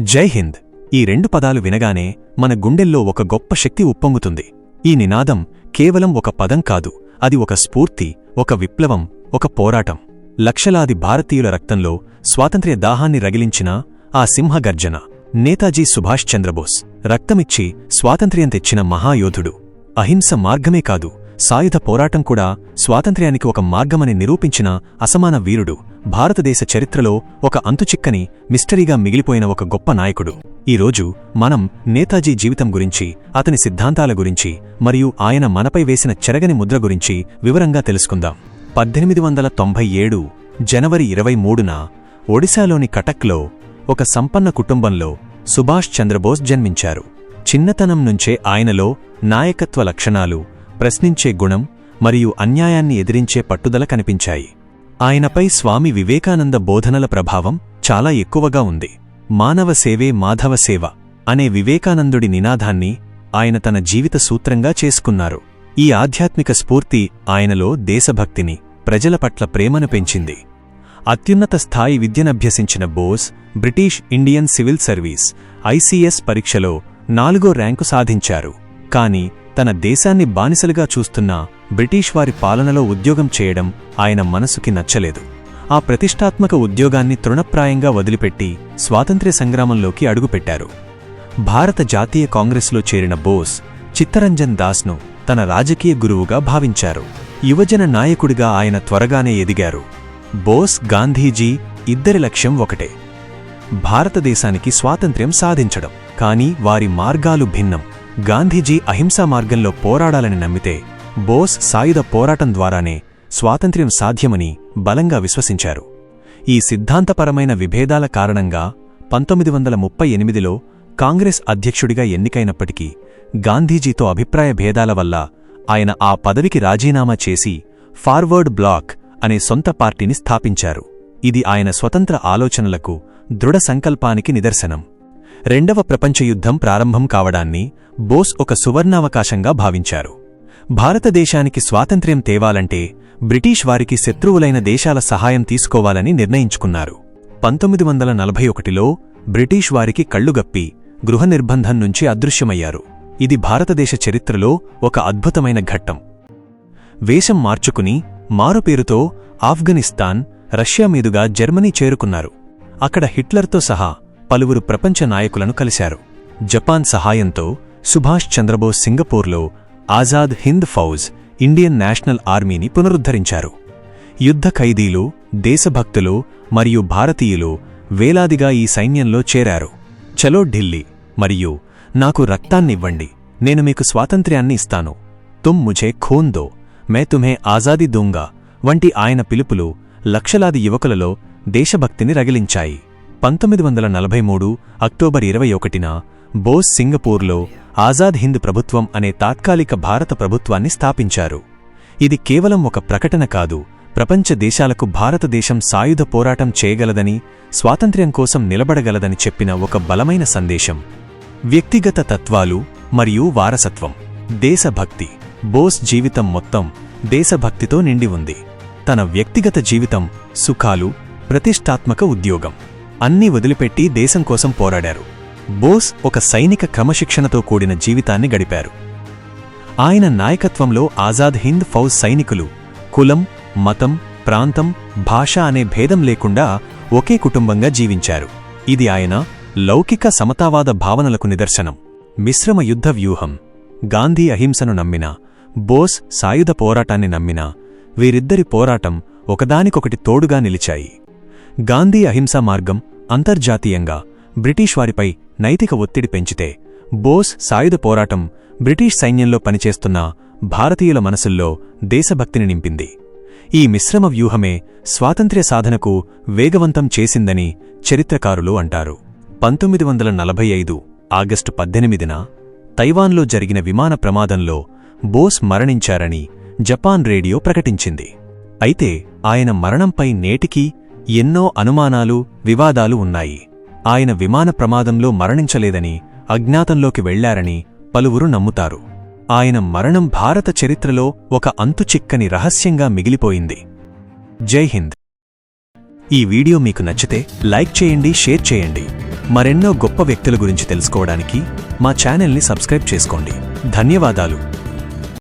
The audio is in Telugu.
జై హింద్. ఈ రెండు పదాలు వినగానే మన గుండెల్లో ఒక గొప్ప శక్తి ఉప్పొంగుతుంది. ఈ నినాదం కేవలం ఒక పదం కాదు అది ఒక స్ఫూర్తి ఒక విప్లవం ఒక పోరాటం. లక్షలాది భారతీయుల రక్తంలో స్వాతంత్ర్య దాహాన్ని రగిలించిన ఆ సింహగర్జన నేతాజీ సుభాష్ చంద్రబోస్ రక్తమిచ్చి స్వాతంత్ర్యం తెచ్చిన మహాయోధుడు. అహింస మార్గమే కాదు సాయుధ పోరాటం కూడా స్వాతంత్ర్యానికి ఒక మార్గమని నిరూపించిన అసమాన వీరుడు భారతదేశ చరిత్రలో ఒక అంతుచిక్కని మిస్టరీగా మిగిలిపోయిన ఒక గొప్ప నాయకుడు. ఈరోజు మనం నేతాజీ జీవితం గురించి అతని సిద్ధాంతాల గురించి మరియు ఆయన మనపై వేసిన చెరగని ముద్ర గురించి వివరంగా తెలుసుకుందాం. పద్దెనిమిది వందల తొంభై ఏడు జనవరి ఇరవై మూడున ఒడిశాలోని కటక్లో ఒక సంపన్న కుటుంబంలో సుభాష్ చంద్రబోస్ జన్మించారు. చిన్నతనం నుంచే ఆయనలో నాయకత్వ లక్షణాలు ప్రశ్నించే గుణం మరియు అన్యాయాన్ని ఎదిరించే పట్టుదల కనిపించాయి. ఆయనపై స్వామి వివేకానంద బోధనల ప్రభావం చాలా ఎక్కువగా ఉంది. మానవ సేవే మాధవ సేవ అనే వివేకానందుడి నినాదాన్ని ఆయన తన జీవిత సూత్రంగా చేసుకున్నారు. ఈ ఆధ్యాత్మిక స్ఫూర్తి ఆయనలో దేశభక్తిని ప్రజల పట్ల ప్రేమను పెంచింది. అత్యున్నత స్థాయి విద్యనభ్యసించిన Bose British Indian civil service ICS పరీక్షలో నాలుగో ర్యాంకు సాధించారు. కానీ తన దేశాన్ని బానిసలుగా చూస్తున్న బ్రిటిష్ వారి పాలనలో ఉద్యోగం చేయడం ఆయన మనసుకి నచ్చలేదు. ఆ ప్రతిష్టాత్మక ఉద్యోగాన్ని తృణప్రాయంగా వదిలిపెట్టి స్వాతంత్ర్య సంగ్రామంలోకి అడుగుపెట్టారు. భారత జాతీయ కాంగ్రెస్లో చేరిన బోస్ చిత్తరంజన్ దాస్ను తన రాజకీయ గురువుగా భావించారు. యువజన నాయకుడిగా ఆయన త్వరగానే ఎదిగారు. బోస్ గాంధీజీ ఇద్దరి లక్ష్యం ఒకటే. భారతదేశానికి స్వాతంత్ర్యం సాధించడం. కాని వారి మార్గాలు భిన్నం. గాంధీజీ అహింసా మార్గంలో పోరాడాలని నమ్మితే బోస్ సాయుధ పోరాటం ద్వారానే స్వాతంత్ర్యం సాధ్యమని బలంగా విశ్వసించారు. ఈ సిద్ధాంతపరమైన విభేదాల కారణంగా పంతొమ్మిది వందల ముప్పై ఎనిమిదిలో కాంగ్రెస్ అధ్యక్షుడిగా ఎన్నికైనప్పటికీ గాంధీజీతో అభిప్రాయ భేదాల వల్ల ఆయన ఆ పదవికి రాజీనామా చేసి ఫార్వర్డ్ బ్లాక్ అనే సొంత పార్టీని స్థాపించారు. ఇది ఆయన స్వతంత్ర ఆలోచనలకు దృఢ సంకల్పానికి నిదర్శనం. రెండవ ప్రపంచ యుద్ధం ప్రారంభం కావడాన్ని బోస్ ఒక సువర్ణావకాశంగా భావించారు. భారతదేశానికి స్వాతంత్ర్యం తేవాలంటే బ్రిటీష్ వారికి శత్రువులైన దేశాల సహాయం తీసుకోవాలని నిర్ణయించుకున్నారు. పంతొమ్మిది వందల నలభై ఒకటిలో బ్రిటీష్ వారికి కళ్ళుగప్పి గృహ నిర్బంధం నుంచి అదృశ్యమయ్యారు. ఇది భారతదేశ చరిత్రలో ఒక అద్భుతమైన ఘట్టం. వేషం మార్చుకుని మారుపేరుతో ఆఫ్ఘనిస్తాన్ రష్యా మీదుగా జర్మనీ చేరుకున్నారు. అక్కడ హిట్లర్తో సహా పలువురు ప్రపంచ నాయకులను కలిశారు. జపాన్ సహాయంతో సుభాష్ చంద్రబోస్ సింగపూర్లో ఆజాద్ హింద్ ఫౌజ్ ఇండియన్ నేషనల్ ఆర్మీని పునరుద్ధరించారు. యుద్ధ ఖైదీలు దేశభక్తులు మరియు భారతీయులు వేలాదిగా ఈ సైన్యంలో చేరారు. చలో ఢిల్లీ మరియు నాకు రక్తాన్నివ్వండి నేను మీకు స్వాతంత్ర్యాన్ని ఇస్తాను. తుమ్ ముఝే ఖూన్ దో మే తుమ్హే ఆజాదీ దూంగా వంటి ఆయన పిలుపులు లక్షలాది యువకులలో దేశభక్తిని రగిలించాయి. పంతొమ్మిది వందల నలభై మూడు అక్టోబర్ ఇరవై ఒకటిన బోస్ సింగపూర్లో ఆజాద్ హింద్ ప్రభుత్వం అనే తాత్కాలిక భారత ప్రభుత్వాన్ని స్థాపించారు. ఇది కేవలం ఒక ప్రకటన కాదు ప్రపంచ దేశాలకు భారతదేశం సాయుధ పోరాటం చేయగలదని స్వాతంత్ర్యం కోసం నిలబడగలదని చెప్పిన ఒక బలమైన సందేశం. వ్యక్తిగత తత్వాలు మరియు వారసత్వం. దేశభక్తి. బోస్ జీవితం మొత్తం దేశభక్తితో నిండి ఉంది. తన వ్యక్తిగత జీవితం సుఖాలు ప్రతిష్టాత్మక ఉద్యోగం. అన్నీ వదిలిపెట్టి దేశం కోసం పోరాడారు. బోస్ ఒక సైనిక క్రమశిక్షణతో కూడిన జీవితాన్ని గడిపారు. ఆయన నాయకత్వంలో ఆజాద్ హింద్ ఫౌజ్ సైనికులు కులం మతం ప్రాంతం భాష అనే భేదం లేకుండా ఒకే కుటుంబంగా జీవించారు. ఇది ఆయన లౌకిక సమతావాద భావనలకు నిదర్శనం. మిశ్రమ యుద్ధ వ్యూహం. గాంధీ అహింసను నమ్మిన బోస్ సాయుధ పోరాటాన్ని నమ్మిన వీరిద్దరి పోరాటం ఒకదానికొకటి తోడుగా నిలిచాయి. గాంధీ అహింసా మార్గం అంతర్జాతీయంగా బ్రిటిష్ వారిపై నైతిక ఒత్తిడి పెంచితే బోస్ సాయుధ పోరాటం బ్రిటిష్ సైన్యంలో పనిచేస్తున్న భారతీయుల మనసుల్లో దేశభక్తిని నింపింది. ఈ మిశ్రమ వ్యూహమే స్వాతంత్ర్య సాధనకు వేగవంతం చేసిందని చరిత్రకారులు అంటారు. పంతొమ్మిది వందల నలభై ఐదు ఆగస్టు పద్దెనిమిదిన తైవాన్లో జరిగిన విమాన ప్రమాదంలో బోస్ మరణించారని జపాన్ రేడియో ప్రకటించింది. అయితే ఆయన మరణంపై నేటికీ ఎన్నో అనుమానాలు వివాదాలు ఉన్నాయి. ఆయన విమాన ప్రమాదంలో మరణించలేదని అజ్ఞాతంలోకి వెళ్ళారని పలువురు నమ్ముతారు. ఆయన మరణం భారత చరిత్రలో ఒక అంతుచిక్కని రహస్యంగా మిగిలిపోయింది. జై హింద్. ఈ వీడియో మీకు నచ్చితే లైక్ చేయండి షేర్ చేయండి. మరెన్నో గొప్ప వ్యక్తుల గురించి తెలుసుకోవడానికి మా ఛానల్ని సబ్స్క్రైబ్ చేసుకోండి. ధన్యవాదాలు.